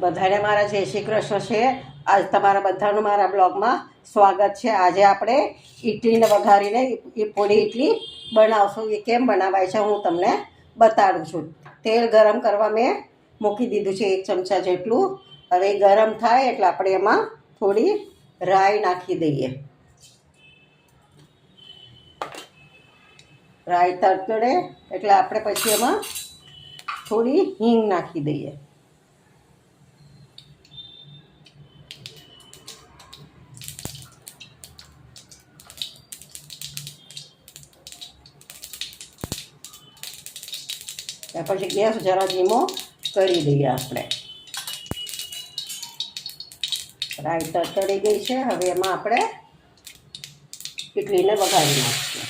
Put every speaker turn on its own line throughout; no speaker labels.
બધાને મારા જય શ્રી કૃષ્ણ છે. આજ તમારા બધાનું મારા બ્લોગમાં સ્વાગત છે. આજે આપણે ઇડલીને વઘારીને એ પૂરી ઇડલી બનાવશું. એ કેમ બનાવાય છે હું તમને બતાડું છું. તેલ ગરમ કરવા મેં મૂકી દીધું છે એક ચમચા જેટલું. હવે ગરમ થાય એટલે આપણે એમાં થોડી રાઈ નાખી દઈએ. રાઈ તડતડે એટલે આપણે પછી એમાં થોડી હિંગ નાખી દઈએ. ત્યાર પછી ગેસ જરા ધીમો કરી દઈએ આપણે. રાઈ તડતડી ગઈ છે, હવે એમાં આપણે ઇડલીને વઘારી નાખીશું.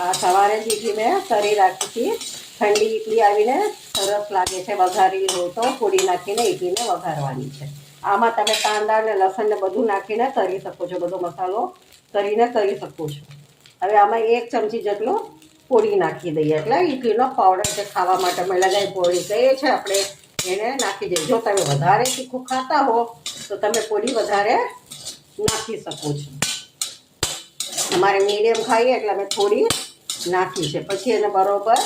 આ સવારે જ મેં કરી રાખી હતી. ઠંડી ઇડલી આવીને સરસ લાગે છે, વઘારી તો પૂરી નાખીને ઇડલીને વઘારવાની છે. આમાં તમે કાંદા ને લસણ ને બધું નાખીને તરી શકો છો, બધો મસાલો તરીને કરી શકો છો. હવે આમાં એક ચમચી જેટલો પોળી નાખી દઈએ. એટલે ઇડલીનો પાવડર જે ખાવા માટે અમે લગાવી પોળી કહીએ છે આપણે એને નાખી દઈએ. જો તમે વધારે તીખું ખાતા હો, તો તમે પોળી વધારે નાખી શકો છો. અમારે મીડિયમ ખાઈએ એટલે અમે થોડી નાખી છે. પછી એને બરોબર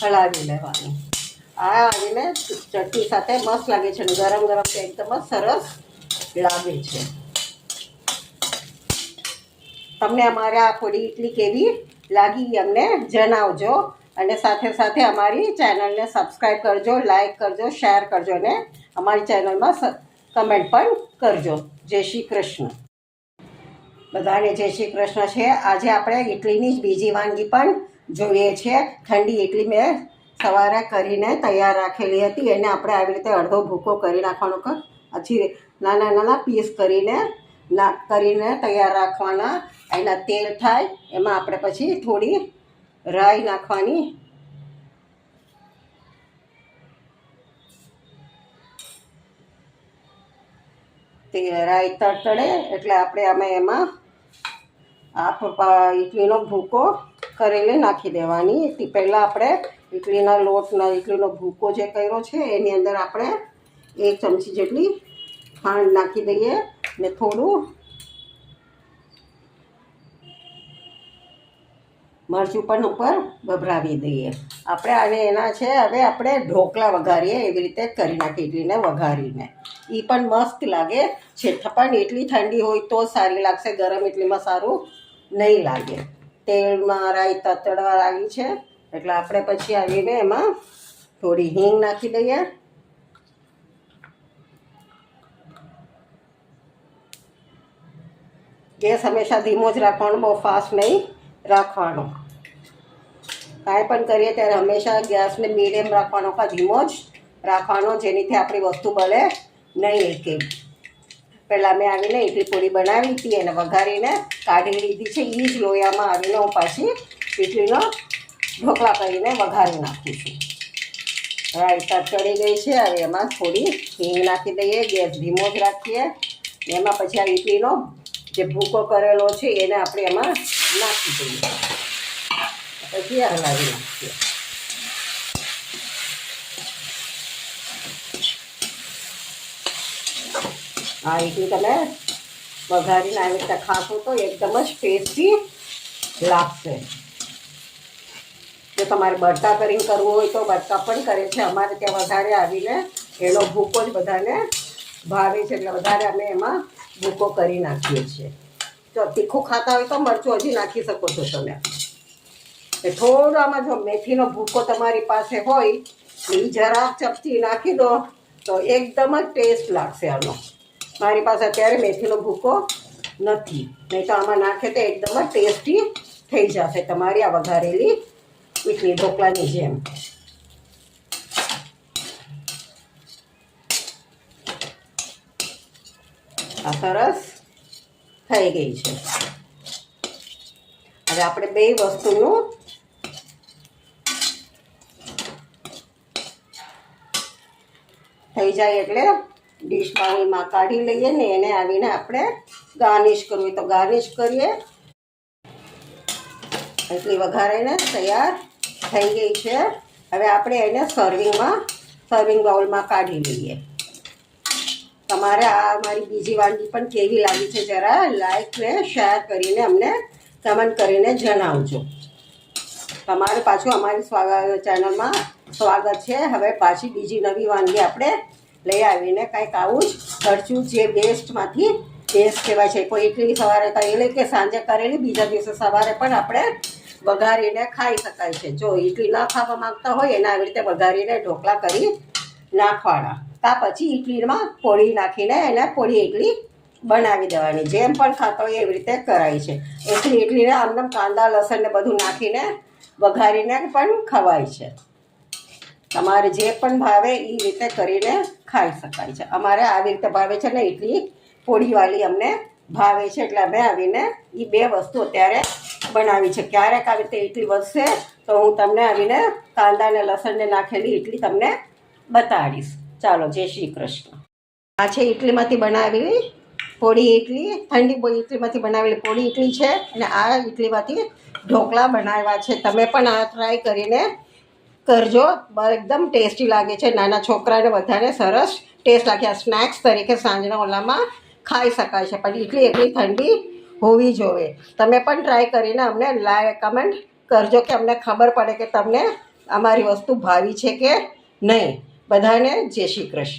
હલાવી લેવાનું. આ આવીને ચટણી સાથે મસ્ત લાગે છે અને ગરમ ગરમ તો એકદમ જ સરસ લાગે છે. તમને અમારે આ થોડી ઇડલી કેવી લાગી અમને જણાવજો અને સાથે સાથે અમારી ચેનલને સબસ્ક્રાઈબ કરજો લાઈક કરજો, શેર કરજો અને અમારી ચેનલમાં કમેન્ટ પણ કરજો. જય શ્રી કૃષ્ણ. બધાને જય શ્રી કૃષ્ણ છે. આજે આપણે ઇડલીની બીજી વાનગી પણ જોઈએ છે. ઠંડી ઇડલી મેં સવારે કરીને તૈયાર રાખેલી હતી. એને આપણે આવી રીતે અડધો ભૂકો કરી નાખવાનો પછી નાના નાના પીસ કરીને ના કરીને તૈયાર રાખવાના. એના તેલ થાય, એમાં આપણે પછી થોડી રાઈ નાખવાની. તે રાઈ તડતડે એટલે આપણે અમે એમાં આ ઇડલીનો ભૂકો કરેલી નાખી દેવાની. તે પહેલાં આપણે ઇડલીના લોટના ઇટલીનો ભૂકો જે કર્યો છે, એની અંદર આપણે એક ચમચી જેટલી ખાંડ નાખી દઈએ ને થોડું મરચું પણ ઉપર ભભરાવી દઈએ. આપણે આને એના છે, હવે આપણે ઢોકળા વઘારીએ, એવી રીતે કરી નાખીએ ઇડલીને વઘારીને. એ પણ મસ્ત લાગે. છે પણ એટલી ઠંડી હોય તો સારી લાગશે, ગરમ ઇડલીમાં સારું નહીં લાગે. તેલમાં રાઈ, તતડવા લાગી છે. એટલે આપણે પછી આવીને એમાં. થોડી હિંગ નાખી દઈએ. ગેસ હંમેશા ધીમો જ રાખવાનો, બહુ ફાસ્ટ નહીં રાખવાનો. કાંઈ પણ કરીએ ત્યારે હંમેશા ગેસને મીડિયમ રાખવાનો કાં ધીમો જ રાખવાનો, જેનીથી આપણી વસ્તુ બળે નહીં કે પહેલાં મેં આવીને ઇડલી પૂરી બનાવી હતી, એને વઘારીને કાઢી લીધી છે. એ જ લોયામાં આવીને હું પાછી ઇડલીનો ઢોકળા કરીને વઘારી નાખું છું રાયતા ચડી ગઈ છે, હવે એમાં થોડી હિંગ નાખી દઈએ, ગેસ ધીમો જ રાખીએ. એમાં પછી આ ઇડલીનો જે ભૂકો કરેલો છે, એને આપણે એમાં નાખી દઈએ. પછી હલાવી નાખીએ. આ ઇડલી તમે વઘારીને આવી રીતે ખાશો તો એકદમ જ ટેસ્ટી લાગશે. જો તમારે બળતા કરીને કરવું હોય તો બળતા પણ કરે છે. અમારે ત્યાં વધારે આવીને એનો ભૂકો જ બધાને ભાવે છે એટલે વધારે અમે એમાં ભૂકો કરી નાખીએ છીએ. જો તીખું ખાતા હોય તો મરચું હજી નાખી શકો છો તમે. એ થોડો આમાં જો મેથીનો ભૂકો તમારી પાસે હોય એ જરાક ચપટી નાખી દો, તો એકદમ જ ટેસ્ટ લાગશે આનો. મારી પાસે અત્યારે મેથીનો ભૂકો નથી. નહીં તો આમાં નાખે તો એકદમ જ ટેસ્ટી થઈ જશે તમારી આ વઘારેલી ઇડલી ઢોકળાની જેમ આ સરસ થઈ ગઈ છે. હવે આપણે બે વસ્તુનું થઈ જાય એટલે ડીશ પાણીમાં કાઢી લઈએ ને એને આવીને આપણે ગાર્નિશ કરવી તો ગાર્નિશ કરીએ. એટલી વઘારાઈને તૈયાર થઈ ગઈ છે. હવે આપણે એને સર્વિંગમાં સર્વિંગ બાઉલમાં કાઢી લઈએ. તમારે આ મારી બીજી વાનગી પણ કેવી લાગી છે જરા લાઈક ને શેર કરીને અમને કમેન્ટ કરીને જણાવજો. તમારું પાછું અમારી સ્વાગત ચેનલમાં સ્વાગત છે. હવે પાછી બીજી નવી વાનગી આપણે લઈ આવીને કંઈક આવું જ ખર્ચું જે બેસ્ટમાંથી બેસ્ટ કહેવાય છે. કોઈ ઇડલી સવારે કરેલી કે સાંજે કરેલી, બીજા દિવસે સવારે પણ આપણે વઘારીને ખાઈ શકાય છે. જો ઇડલી ના ખાવા માંગતા હોય, એના આવી રીતે વઘારીને ઢોકળા કરી નાખવાના. તા પછી ઇડલીમાં પોળી નાખીને એને પોળી ઇડલી બનાવી દેવાની. જેમ પણ ખાતો હોય એવી રીતે કરાય છે. એટલી ઇડલીને આમદમ કાંદા, લસણ ને બધું નાખીને વઘારીને પણ ખવાય છે. તમારે જે પણ ભાવે એ રીતે કરીને ખાઈ શકાય છે. અમારે આવી રીતે ભાવે છે ને ઇડલી પોળીવાળી અમને ભાવે છે એટલે અમે આવીને એ બે વસ્તુ અત્યારે બનાવી છે. ક્યારેક આવી રીતે ઇડલી વધશે તો હું તમને આવીને કાંદા ને લસણને નાખેલી ઇડલી તમને બતાડીશ. ચાલો, જય શ્રી કૃષ્ણ. આ છે ઇડલીમાંથી બનાવેલી પોળી ઇડલી ઠંડી ઇડલીમાંથી બનાવેલી પોળી ઇડલી છે અને આ ઇડલીમાંથી ઢોકળા બનાવ્યા છે. તમે પણ આ ટ્રાય કરીને કરજો. એકદમ ટેસ્ટી લાગે છે. નાના છોકરાને બધાને સરસ ટેસ્ટ લાગે. આ સ્નેક્સ તરીકે સાંજના ઓલામાં ખાઈ શકાય છે. પણ ઇડલી એટલી ઠંડી હોવી જોઈએ. તમે પણ ટ્રાય કરીને અમને લાય કમેન્ટ કરજો કે અમને ખબર પડે કે તમને અમારી વસ્તુ ભાવી છે કે નહીં. બધાને જય શ્રી કૃષ્ણ.